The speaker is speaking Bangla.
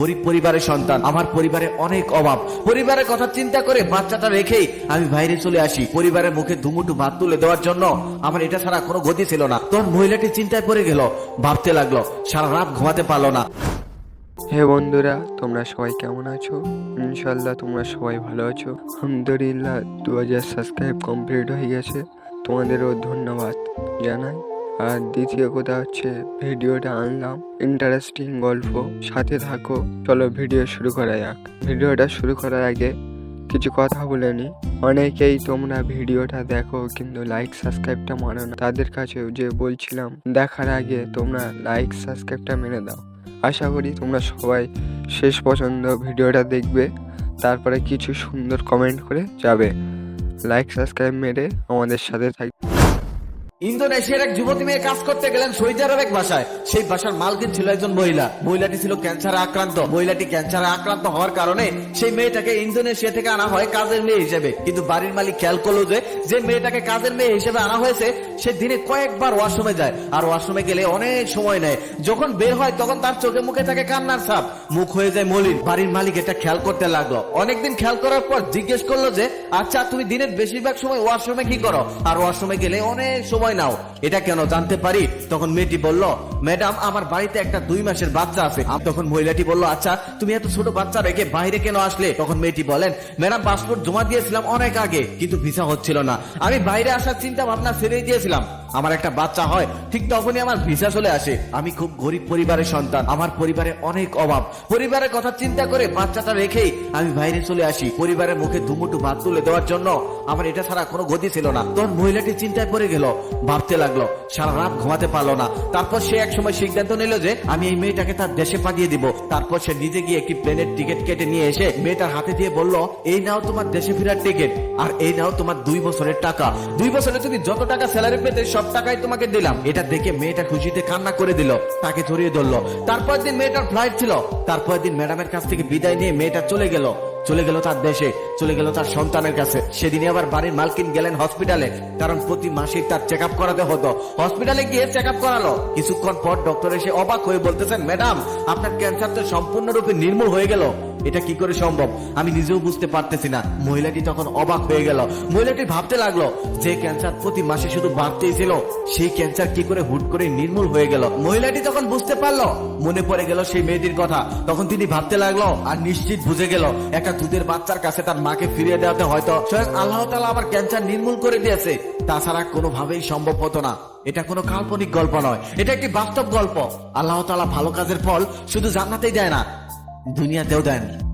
গরিব পরিবারের সন্তান, আমার পরিবারে অনেক অভাব। পরিবারের কথা চিন্তা করে বাচ্চাটা রেখেই আমি বাইরে চলে আসি। পরিবারের মুখে ধুমুটু ভাত তুলে দেওয়ার জন্য আমার এটা ছাড়া কোনো গতি ছিল না। তখন মহিলাটি চিন্তায় পড়ে গেল, ভাবতে লাগল, সারা রাত ঘুমাতে পারল না। হে বন্ধুরা, তোমরা সবাই কেমন আছো? ইনশাল্লাহ তোমরা সবাই ভালো আছো। আলহামদুলিল্লাহ, দু হাজার সাবস্ক্রাইব কমপ্লিট হয়ে গেছে। তোমাদেরও ধন্যবাদ জানাই। আর দ্বিতীয় কথা হচ্ছে, ভিডিওটা আনলাম ইন্টারেস্টিং গল্প, সাথে থাকো, চলো ভিডিও শুরু করা যাক। ভিডিওটা শুরু করার আগে কিছু কথা বলে নি। অনেকেই তোমরা ভিডিওটা দেখো, কিন্তু লাইক সাবস্ক্রাইবটা মানো না। তাদের কাছেও যে বলছিলাম, দেখার আগে তোমরা লাইক সাবস্ক্রাইবটা মেরে দাও আশা করি তোমরা সবাই শেষ পছন্দ ভিডিওটা দেখবে, তারপরে কিছু সুন্দর কমেন্ট করে যাবে। লাইক সাবস্ক্রাইব মেরে আমাদের সাথে থাকবে ইন্দোনেশিয়ার এক যুবতী মেয়ে কাজ করতে গেলেন সৌদি এক বাসায়। সেই বাসার মালকিন ছিল একজন মহিলা। মহিলাটি ছিল ক্যান্সারে আক্রান্ত। মহিলাটি ক্যান্সারে আক্রান্ত হওয়ার কারণে সেই মেয়েটাকে ইন্দোনেশিয়া থেকে আনা হয় কাজের মেয়ে হিসেবে। কিন্তু বাড়ির মালিক খেয়াল করল যে যে মেয়েটাকে কাজের মেয়ে হিসেবে আনা হয়েছে, সে দিনে কয়েকবার ওয়াশরুমে যায়। আর ওয়াশরুমে গেলে অনেক সময় নেয়। যখন বের হয়, তখন তার চোখে মুখে থাকে কান্নার ছাপ। মুখ হয়ে যায় মলিন। বাড়ির মালিক এটা খেয়াল করতে লাগল। অনেকদিন খেয়াল করার পর জিজ্ঞেস করল যে আচ্ছা তুমি দিনের বেশিরভাগ সময় ওয়াশরুমে কি করো? আর ওয়াশরুমে গেলে অনেক সময় নাও। এটা কেন জানতে পারি? তখন মেয়েটি বলল, ম্যাডাম, আমার বাড়িতে একটা দুই মাসের বাচ্চা আছে। তখন মহিলাটি বলল আচ্ছা তুমি এত ছোট বাচ্চা রেখে বাইরে কেন আসলে? তখন মেয়েটি বলেন, ম্যাডাম, পাসপোর্ট জমা দিয়েছিলাম অনেক আগে, কিন্তু ভিসা হচ্ছিল না। আমি বাইরে আসার চিন্তা ভাবনা ছেড়ে দিয়েছিলাম। আমার একটা বাচ্চা হয়, ঠিক তখনই আমার ভিসা চলে আসে। আমি খুব গরিব পরিবারের সন্তান, আমার পরিবারে অনেক অভাব। পরিবারের কথা চিন্তা করে বাচ্চাটা রেখেই আমি বাইরে চলে আসি। পরিবারের মুখে দুমুটু ভাত তুলে দেওয়ার জন্য আমার এটা ছাড়া কোনো গতি ছিল না। তখন মহিলাটি চিন্তায় পড়ে গেল, ভাবতে লাগল, সারা রাত ঘুমাতে পারল না। তারপর সে এক সময় সিদ্ধান্ত নিল যে আমি এই মেয়েটাকে তার দেশে পাঠিয়ে দিব। তারপর সে নিজে গিয়ে একটি প্লেনের টিকিট কেটে নিয়ে এসে মেয়েটার হাতে দিয়ে বলল, এই নাও তোমার দেশে ফেরার টিকিট, আর এই নাও তোমার দুই বছরের টাকা। দুই বছরে তুমি যত টাকা স্যালারি পেতে সব টাকাই তোমাকে দিলাম। এটা দেখে মেয়েটা খুশিতে কান্না করে দিল, তাকে জড়িয়ে ধরলো। তারপর দিন মেয়েটার ফ্লাইট ছিল। তারপর দিন ম্যাডামের কাছ থেকে বিদায় নিয়ে মেয়েটা চলে গেল। চলে গেল তার দেশে, চলে গেল তার সন্তানের কাছে। সেদিনই আবার বাড়ির মালকিন গেলেন হসপিটালে কারণ প্রতি মাসে তার চেক আপ করাতে হতো। হসপিটালে গিয়ে চেক আপ করালো। কিছুক্ষণ পর ডক্টর এসে অবাক হয়ে বলতেছেন ম্যাডাম আপনার ক্যান্সার তো সম্পূর্ণরূপে নির্মূল হয়ে গেল। এটা কি করে সম্ভব? আমি নিজেও বুঝতে পারতেছি না। মহিলাটি তখন অবাক হয়ে গেল। মহিলাটি ভাবতে লাগল, যে ক্যান্সার প্রতি মাসে শুধু বাড়তেই ছিল, সেই ক্যান্সার কি করে হুট করে নির্মূল হয়ে গেল? মহিলাটি তখন বুঝতে পারল, মনে পড়ে গেল সেই মেয়েটির কথা। তখন তিনি ভাবতে লাগল, আর নিশ্চিত বুঝে গেল, একটা দুধের বাচ্চার কাছে তার মাকে ফিরিয়ে দেওয়াতে হয়তো স্বয়ং আল্লাহ তালা আবার ক্যান্সার নির্মূল করে দিয়েছে। তাছাড়া কোনোভাবেই সম্ভব হতো না। এটা কোনো কাল্পনিক গল্প নয়, এটা একটি বাস্তব গল্প। আল্লাহ তালা ভালো কাজের ফল শুধু জান্নাতেই দেয় না দুনিয়াতেও দেন